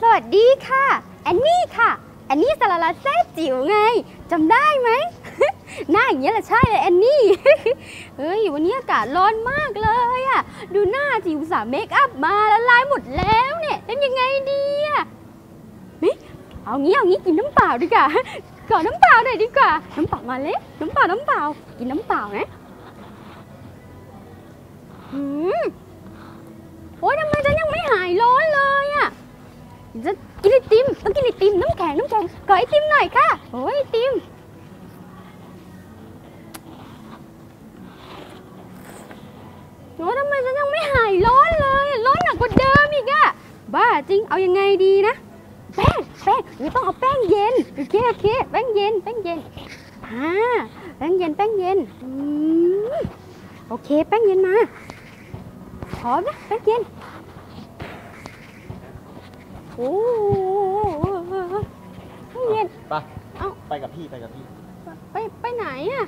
สวัสดีค่ะ แอนนี่ค่ะ แอนนี่สารลัดแซ่จิ๋วไงจำได้ไหม หน้าอย่างเงี้ยแหละใช่เลยแอนนี่ เฮ้ยวันนี้อากาศร้อนมากเลยอะดูหน้าจิ๋วสาเมคอัพมาละลายหมดแล้วเนี่ยเป็นยังไงดีอะเฮ้ยเอางี้เอางี้กินน้ำเปล่าดีกว่าขอนน้ำเปล่าหน่อยดีกว่า น้ำเปล่ามาเลยน้ำเปล่าน้ำเปล่า กินน้ำเปล่านะ อืมโอ๊ยทำไมฉันยังไม่หายร้อนเลยอะ จะกินไอติมต้องกินไอติมน้ำแข็งน้ำแข็งขอไอติมหน่อยค่ะโอ้ยไอติมโอ้ทำไมฉันยังไม่หายร้อนเลยร้อนหนักกว่าเดิมอีกอะบ้าจริงเอายังไงดีนะแป้งแป้งหรือต้องเอาแป้งเย็นโอเคโอเคแป้งเย็นแป้งเย็นอ่าแป้งเย็นแป้งเย็นอืมโอเคแป้งเย็นมาพร้อมนะแป้งเย็น โอ้โหไม่เย็นไป เอ้า ไปกับพี่ไปกับพี่ ไปไปไหนอะ